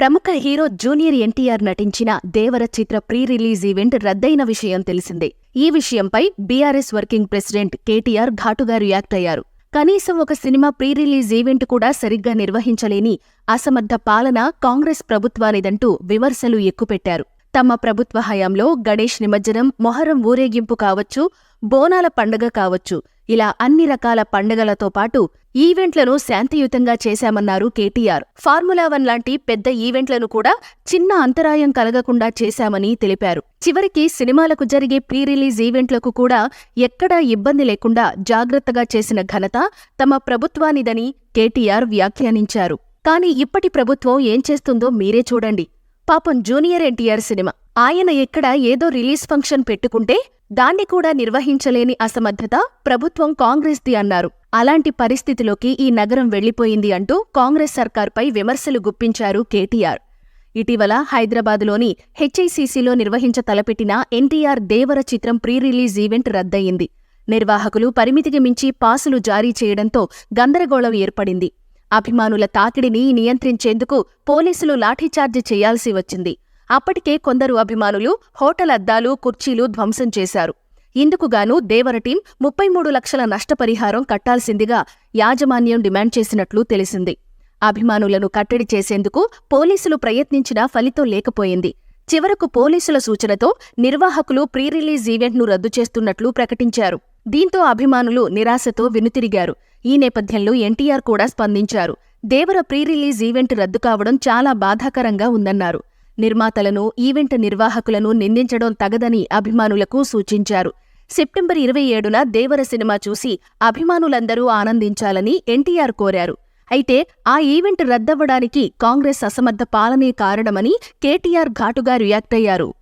ప్రముఖ hero junior NTR నటించిన దేవర చిత్ర ప్రీ రిలీజ్ ఈవెంట్ రద్దయిన విషయం తెలిసిందే. ఈ విషయంపై బీఆర్ఎస్ వర్కింగ్ ప్రెసిడెంట్ కేటీఆర్ ఘాటుగా రియాక్ట్ అయ్యారు. కనీసం ఒక సినిమా ప్రీ రిలీజ్ ఈవెంట్ కూడా సరిగ్గా నిర్వహించలేని అసమర్థ పాలన కాంగ్రెస్ ప్రభుత్వానిదంటూ విమర్శలు ఎక్కుపెట్టారు. తమ ప్రభుత్వ హయాంలో గణేష్ నిమజ్జనం మొహరం ఊరేగింపు కావచ్చు బోనాల పండగ కావచ్చు. ఇలా అన్ని రకాల పండగలతో పాటు ఈవెంట్లను శాంతియుతంగా చేశామన్నారు కేటీఆర్. ఫార్ములా వన్ లాంటి పెద్ద ఈవెంట్లను కూడా చిన్న అంతరాయం కలగకుండా చేశామని తెలిపారు. చివరికి సినిమాలకు జరిగే ప్రీ రిలీజ్ ఈవెంట్లకు కూడా ఎక్కడా ఇబ్బంది లేకుండా జాగ్రత్తగా చేసిన ఘనత తమ ప్రభుత్వానిదని కేటీఆర్ వ్యాఖ్యానించారు. కానీ ఇప్పటి ప్రభుత్వం ఏం చేస్తుందో మీరే చూడండి. పాపం జూనియర్ ఎన్టీఆర్ సినిమా. ఆయన ఎక్కడ ఏదో రిలీజ్ ఫంక్షన్ పెట్టుకుంటే దాన్ని కూడా నిర్వహించలేని అసమర్థత ప్రభుత్వం కాంగ్రెస్ది అన్నారు. అలాంటి పరిస్థితిలోకి ఈ నగరం వెళ్ళిపోయింది అంటూ కాంగ్రెస్ సర్కార్పై విమర్శలు గుప్పించారు కేటీఆర్. ఇటీవల హైదరాబాదులోని హెచ్ఐసిసిలో నిర్వహించ తలపెట్టిన ఎన్టీఆర్ దేవర చిత్రం ప్రీ రిలీజ్ ఈవెంట్ రద్దయింది. నిర్వాహకులు పరిమితికి మించి పాసులు జారీ చేయడంతో గందరగోళం ఏర్పడింది. అభిమానుల తాకిడిని నియంత్రించేందుకు పోలీసులు లాఠీచార్జి చేయాల్సి వచ్చింది. అప్పటికే కొందరు అభిమానులు హోటల్ అద్దాలు కుర్చీలు ధ్వంసం చేశారు. ఇందుకుగాను దేవర టీం ముప్పై మూడు లక్షల నష్టపరిహారం కట్టాల్సిందిగా యాజమాన్యం డిమాండ్ చేసినట్లు తెలిసింది. అభిమానులను కట్టడి చేసేందుకు పోలీసులు ప్రయత్నించినా ఫలితం లేకపోయింది. చివరకు పోలీసుల సూచనతో నిర్వాహకులు ప్రీ రిలీజ్ ఈవెంట్ను రద్దు చేస్తున్నట్లు ప్రకటించారు. దీంతో అభిమానులు నిరాశతో వెనుతిరిగారు. ఈ నేపథ్యంలో ఎన్టీఆర్ కూడా స్పందించారు. దేవర ప్రీ రిలీజ్ ఈవెంట్ రద్దు కావడం చాలా బాధాకరంగా ఉందన్నారు. నిర్మాతలను ఈవెంట్ నిర్వాహకులను నిందించడం తగదని అభిమానులకు సూచించారు. సెప్టెంబర్ ఇరవై ఏడున దేవర సినిమా చూసి అభిమానులందరూ ఆనందించాలని ఎన్టీఆర్ కోరారు. అయితే ఆ ఈవెంట్ రద్దవ్వడానికి కాంగ్రెస్ అసమర్థ పాలనే కారణమని కేటీఆర్ ఘాటుగా రియాక్ట్ అయ్యారు.